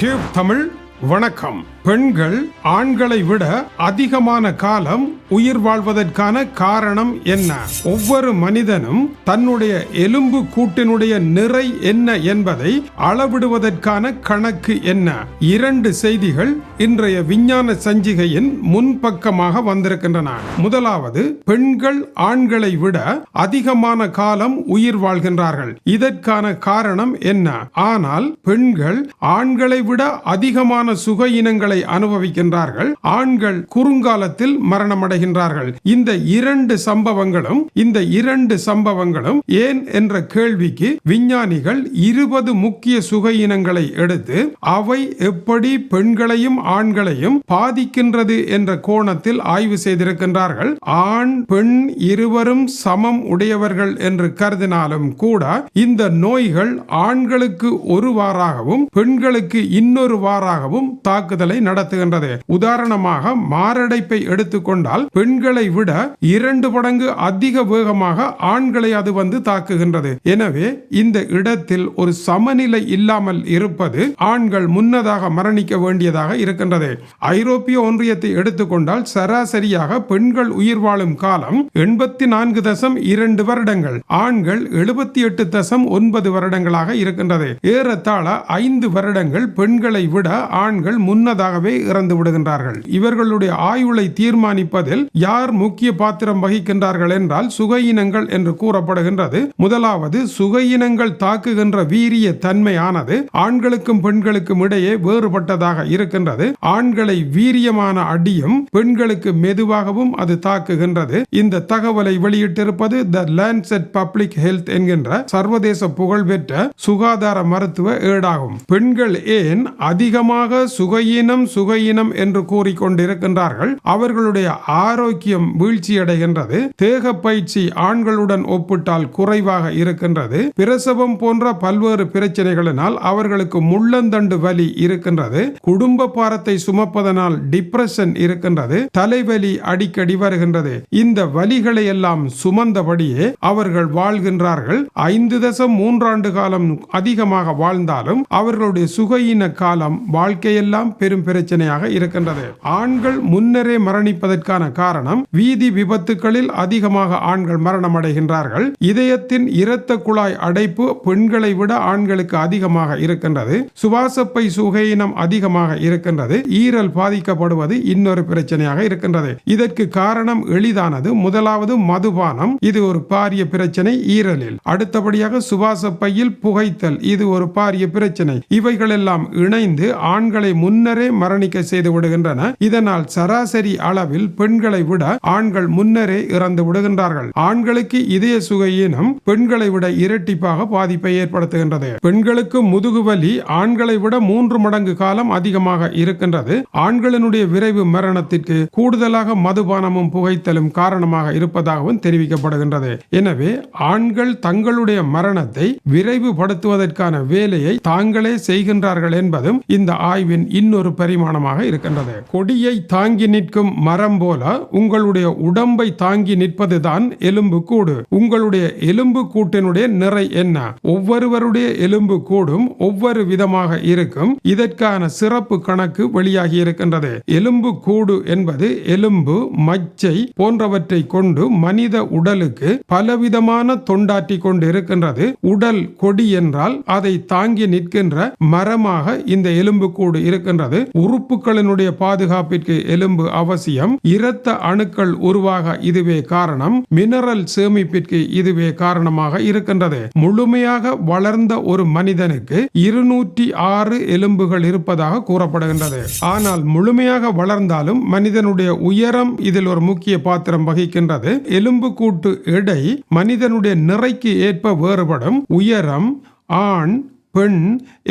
Tube Tamil வணக்கம். பெண்கள் ஆண்களை விட அதிகமான காலம் உயிர் வாழ்வதற்கான காரணம் என்ன? ஒவ்வொரு மனிதனும் தன்னுடைய எலும்பு கூட்டினுடைய நிறை என்ன என்பதை அளவிடுவதற்கான கணக்கு என்ன? இரண்டு செய்திகள் இன்றைய விஞ்ஞான சஞ்சிகையின் முன்பக்கமாக வந்திருக்கின்றன. முதலாவது பெண்கள் ஆண்களை விட அதிகமான காலம் உயிர் வாழ்கின்றார்கள். இதற்கான காரணம் என்ன? ஆனால் பெண்கள் ஆண்களை விட அதிகமான சுக இனங்களை அனுபவிக்கின்றார்கள். ஆண்கள் குறுங்காலத்தில் மரணமடைகின்றார்கள். இந்த இரண்டு சம்பவங்களும் இந்த இரண்டு சம்பவங்களும் ஏன் என்ற கேள்விக்கு விஞ்ஞானிகள் இருபது முக்கிய சுக இனங்களை எடுத்து அவை எப்படி பெண்களையும் ஆண்களையும் பாதிக்கின்றது என்ற கோணத்தில் ஆய்வு செய்திருக்கின்றார்கள். ஆண் பெண் இருவரும் சமம் உடையவர்கள் என்று கருதினாலும் கூட இந்த நோய்கள் ஆண்களுக்கு ஒரு வாராகவும் பெண்களுக்கு இன்னொரு வாராகவும் தாக்குதலை நடத்துகின்றது. உதாரணமாக மாரடைப்பை எடுத்துக்கொண்டால் பெண்களை விட இரண்டு மடங்கு அதிக வேகமாக ஆண்களை அது வந்து தாக்குகின்றது. எனவே இந்த இடத்தில் ஒரு சமநிலை இல்லாமல் இருப்பது ஆண்கள் முன்னதாக மரணிக்க வேண்டியதாக இருக்கின்றது. ஐரோப்பிய ஒன்றியத்தை எடுத்துக்கொண்டால் சராசரியாக பெண்கள் உயிர் வாழும் காலம் எண்பத்தி நான்கு தசம் இரண்டு வருடங்கள். ஆண்கள் எழுபத்தி எட்டு தசம் ஒன்பது வருடங்களாக இருக்கின்றது. ஏறத்தாழ ஐந்து வருடங்கள் பெண்களை விட ஆண்கள் முன்னதாகவே இறந்து விடுகின்றார்கள். இவர்களுடைய ஆயுளை தீர்மானிப்பதில் யார் முக்கிய பாத்திரம் வகிக்கின்றார்கள் என்றால் சுகையினங்கள் என்று கூறப்படுகின்றது. முதலாவது சுகையினங்கள் தாக்குகின்ற வீரிய தன்மையானது ஆண்களுக்கும் பெண்களுக்கும் இடையே வேறுபட்டதாக இருக்கின்றது. ஆண்களை வீரியமான அடியும் பெண்களுக்கு மெதுவாகவும் அது தாக்குகின்றது. இந்த தகவலை வெளியிட்டிருப்பது த லேண்ட்செட் பப்ளிக் ஹெல்த் என்கின்ற சர்வதேச புகழ்பெற்ற சுகாதார மருத்துவ ஏடாகும். பெண்கள் ஏன் அதிகமாக சுகையினம் சுகையினம் என்று கூறிக்கொண்டிருக்கின்றார்கள். அவர்களுடைய ஆரோக்கியம் வீழ்ச்சியடைகின்றது. தேக பயிற்சி ஆண்களுடன் ஒப்பிட்டால் குறைவாக இருக்கின்றது. பிரசவம் போன்ற பல்வேறு பிரச்சனைகளினால் அவர்களுக்கு முள்ளந்தண்டு வலி இருக்கின்றது. குடும்ப பாரத்தை சுமப்பதனால் டிப்ரெஷன் இருக்கின்றது. தலைவலி அடிக்கடி வருகின்றது. இந்த வலிகளை எல்லாம் சுமந்தபடியே அவர்கள் வாழ்கின்றார்கள். ஐந்து தசம் மூன்றாண்டு காலம் அதிகமாக வாழ்ந்தாலும் அவர்களுடைய சுகையின காலம் வாழ்க்கை வாழ்க்கையெல்லாம் பெரும் பிரச்சனையாக இருக்கின்றது. ஆண்கள் முன்னரே மரணிப்பதற்கான காரணம் வீதி விபத்துகளில் அதிகமாக ஆண்கள் மரணம் அடைகின்றார்கள் இதயத்தின் இரத்த குழாய் அடைப்பு பெண்களை விட ஆண்களுக்கு அதிகமாக இருக்கின்றது. சுவாசப்பை சுகையினம் அதிகமாக இருக்கின்றது. ஈரல் பாதிக்கப்படுவது இன்னொரு பிரச்சனையாக இருக்கின்றது. இதற்கு காரணம் எளிதானது. முதலாவது மதுபானம். இது ஒரு பாரிய பிரச்சனை ஈரலில். அடுத்தபடியாக சுவாச பையில் புகைத்தல். இது ஒரு பாரிய பிரச்சனை. இவைகளெல்லாம் இணைந்து ஆண்கள் முன்னரே மரணிக்க செய்து விடுகின்றன. இதனால் சராசரி அளவில் பெண்களை விட ஆண்கள் முன்னரே இறந்து விடுகின்றார்கள். ஆண்களுக்கு இதய சுகையினம் பெண்களை விட இரட்டிப்பாக பாதிப்பை ஏற்படுத்துகின்றது. பெண்களுக்கு முதுகுவலி ஆண்களை விட மூன்று மடங்கு காலம் அதிகமாக இருக்கின்றது. ஆண்களினுடைய விரைவு மரணத்திற்கு கூடுதலாக மதுபானமும் புகைத்தலும் காரணமாக இருப்பதாகவும் தெரிவிக்கப்படுகின்றது. எனவே ஆண்கள் தங்களுடைய மரணத்தை விரைவுபடுத்துவதற்கான வேலையை தாங்களே செய்கின்றார்கள் என்பதும் இந்த ஆய்வின் இன்னொரு பரிமாணமாக இருக்கின்றது. கொடியை தாங்கி நிற்கும் மரம் போல உங்களுடைய உடம்பை தாங்கி நிற்பதுதான் எலும்பு கூடு. உங்களுடைய எலும்பு கூட்டினுடைய நிறை என்ன? ஒவ்வொருவருடைய எலும்பு கூடும் ஒவ்வொரு விதமாக இருக்கும். இதற்கான சிறப்பு கணக்கு வெளியாகி இருக்கின்றது. எலும்பு கூடு என்பது எலும்பு மச்சை போன்றவற்றை கொண்டு மனித உடலுக்கு பலவிதமான தொண்டாற்றி கொண்டு இருக்கின்றது உடல் கொடி என்றால் அதை தாங்கி நிற்கின்ற மரமாக இந்த எலும்பு கூடு இருக்கின்றது. உறுப்புகளினுடைய பாதுகாப்பிற்கு எலும்பு அவசியம். இரத்த அணுக்கள் உருவாக இதுவே காரணம். மினரல் சேமிப்பிற்கு இதுவே காரணமாக இருக்கின்றது. முழுமையாக வளர்ந்த ஒரு மனிதனுக்கு இருநூற்றி ஆறு எலும்புகள் இருப்பதாக கூறப்படுகின்றது. ஆனால் முழுமையாக வளர்ந்தாலும் மனிதனுடைய உயரம் இதில் ஒரு முக்கிய பாத்திரம் வகிக்கின்றது. எலும்பு கூட்டு எடை மனிதனுடைய நிறைக்கு ஏற்ப வேறுபடும். உயரம் ஆண் பெண்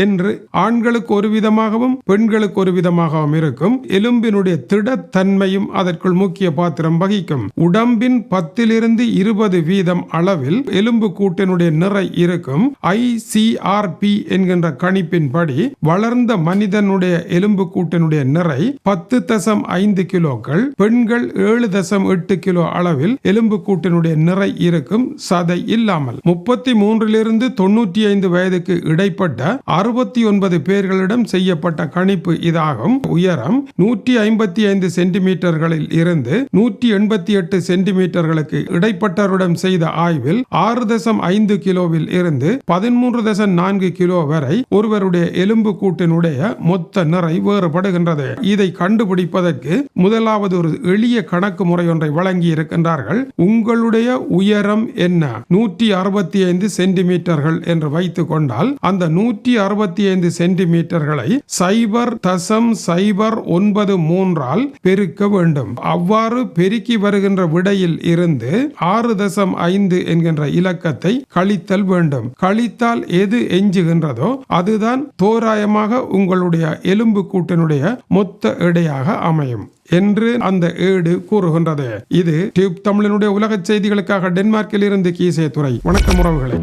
என்று ஆண்களுக்கு ஒரு விதமாகவும் பெண்களுக்கு ஒரு விதமாகவும் இருக்கும். எலும்பினுடைய திடத்தன்மையும் அதற்குள் முக்கிய பாத்திரம் வகிக்கும். உடம்பின் பத்திலிருந்து இருபது வீதம் அளவில் எலும்பு கூட்டினுடைய நிறை இருக்கும். ஐசிஆர்பி என்கின்ற கணிப்பின்படி வளர்ந்த மனிதனுடைய எலும்பு கூட்டினுடைய நிறை பத்து தசம் ஐந்து கிலோக்கள் பெண்கள் ஏழு தசம் எட்டு கிலோ அளவில் எலும்பு கூட்டினுடைய நிறை இருக்கும். சதை இல்லாமல் முப்பத்தி மூன்றிலிருந்து தொண்ணூற்றி ஐந்து வயதுக்கு இடை இடைப்பட்ட அறுபத்தி ஒன்பது பேர்களிடம் செய்யப்பட்ட கணிப்பு இதாகும். உயரம் நூற்றி ஐம்பத்தி ஐந்து சென்டிமீட்டர்களில் இருந்து நூற்றி எண்பத்தி எட்டு சென்டிமீட்டர்களுக்கு இடைப்பட்டவரிடம் செய்த ஆய்வில் ஆறு தசம் ஐந்து கிலோவில் இருந்து பதிமூன்று தசம் நான்கு கிலோ வரை ஒருவருடைய எலும்பு கூட்டினுடைய மொத்த நிறை வேறுபடுகின்றது. இதை கண்டுபிடிப்பதற்கு முதலாவது ஒரு எளிய கணக்கு முறை ஒன்றை வழங்கி இருக்கின்றார்கள் உங்களுடைய உயரம் என்ன? நூற்றி அறுபத்தி ஐந்து சென்டிமீட்டர்கள் என்று வைத்துக் கொண்டால் அந்த அந்த நூற்றி அறுபத்தி ஐந்து சென்டிமீட்டர்களை சைபர் தசம் சைபர் ஒன்பது மூன்றால் பெருக்க வேண்டும். அவ்வாறு பெருக்கி வருகின்ற விடையில் இருந்து ஆறு தசம் ஐந்து என்கின்ற இலக்கத்தை கழித்தல் வேண்டும். கழித்தால் எது எஞ்சுகின்றதோ அதுதான் தோராயமாக உங்களுடைய எலும்பு கூட்டினுடைய மொத்த எடையாக அமையும் என்று அந்த ஏடு கூறுகின்றது. இது டியூப் தமிழனுடைய உலக செய்திகளுக்காக டென்மார்க்கில் இருந்து கீசே துறை வணக்கம் உறவுகளை.